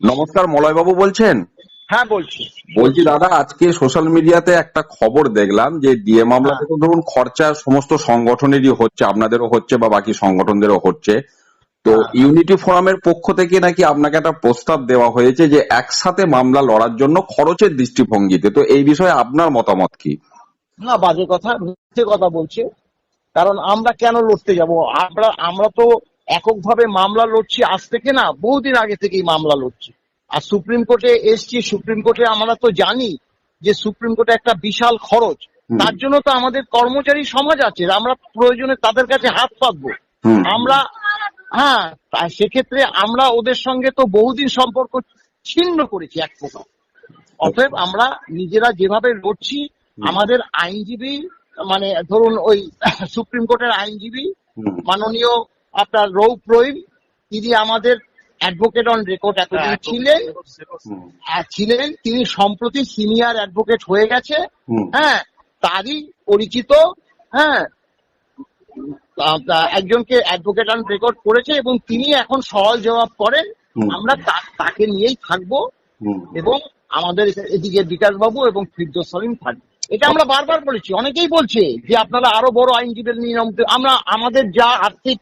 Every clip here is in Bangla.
নমস্কার মলয়বাবু বলছেন? হ্যাঁ বলছি। বলছি দাদা আজকে সোশ্যাল মিডিয়াতে একটা খবর দেখলাম যে ডিএ মামলাতে তো ধরুন খরচা সমস্ত সংগঠনেরই হচ্ছে আপনাদেরও হচ্ছে বা বাকি সংগঠনদেরও হচ্ছে। তো হ্যাঁ। ইউনিটি ফোরামের পক্ষ থেকে নাকি আপনাকে একটা প্রস্তাব দেওয়া হয়েছে যে একসাথে মামলা লড়ার জন্য খরচের দৃষ্টিভঙ্গিতে। তো এই বিষয়ে আপনার মতামত কি? না বাজে কথা মিথ্যে কথা বলছে। কারণ আমরা কেন লড়তে যাব? আমরা আমরা তো এককভাবে মামলা লড়ছি আজ থেকে না বহুদিন আগে থেকেই মামলা লড়ছি। আর সুপ্রিম কোর্টে এসছি সুপ্রিম কোর্টে আমরা তো জানি যে সুপ্রিম কোর্টে একটা বিশাল খরচ। তার জন্য তো আমাদের কর্মচারী সমাজ আছে আমরা প্রয়োজনে তাদের কাছে হাত পাতবো। আমরা হ্যাঁ সেক্ষেত্রে আমরা ওদের সঙ্গে তো বহুদিন সম্পর্ক ছিন্ন করেছি এক প্রকার। অতএব আমরা নিজেরা যেভাবে লড়ছি আমাদের আইনজীবী মানে ধরুন ওই সুপ্রিম কোর্টের আইনজীবী মাননীয় আপনার রৌপ রহিম তিনি আমাদের অ্যাডভোকেট অন রেকর্ড এতদিন ছিলেন। ছিলেন। তিনি সম্প্রতি সিনিয়র অ্যাডভোকেট হয়ে গেছে। হ্যাঁ তারই পরিচিত। হ্যাঁ একজনকে অ্যাডভোকেট অন রেকর্ড করেছে এবং তিনি এখন সওয়াল জবাব করেন। আমরা তাকে নিয়েই থাকব এবং আমাদের এদিকে বিকাশ বাবু এবং ফিরদোস সলিম থাকবে। এটা আমরা বারবার বলেছি। অনেকেই বলছে যে আপনারা আরও বড় আইনজীবী নিয়ে আমরা আমাদের যা আর্থিক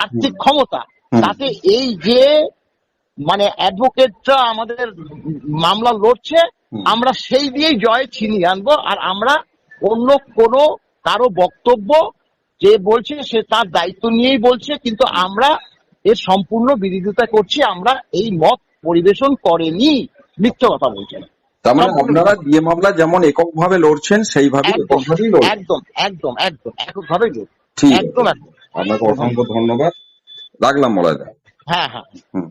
আর্থিক ক্ষমতা তাতে এই যে মানে অ্যাডভোকেটরা আমাদের মামলা লড়ছে আমরা সেই দিয়েই জয় ছিনিয়ে আনব আর আমরা অন্য কোনো কারও বক্তব্য যে বলছে সে তার দায়িত্ব নিয়েই বলছে কিন্তু আমরা এর সম্পূর্ণ বিরোধিতা করছি আমরা এই মত পরিবেশন করেনি। মিথ্যে কথা বলছেন মানে। আপনারা ডিএ মামলা যেমন এককভাবে লড়ছেন সেইভাবে একদম। একদম একদম এককভাবে একদম একদম। আপনাকে অসংখ্য ধন্যবাদ। রাখলাম মলয়দা হ্যাঁ হ্যাঁ। হুম।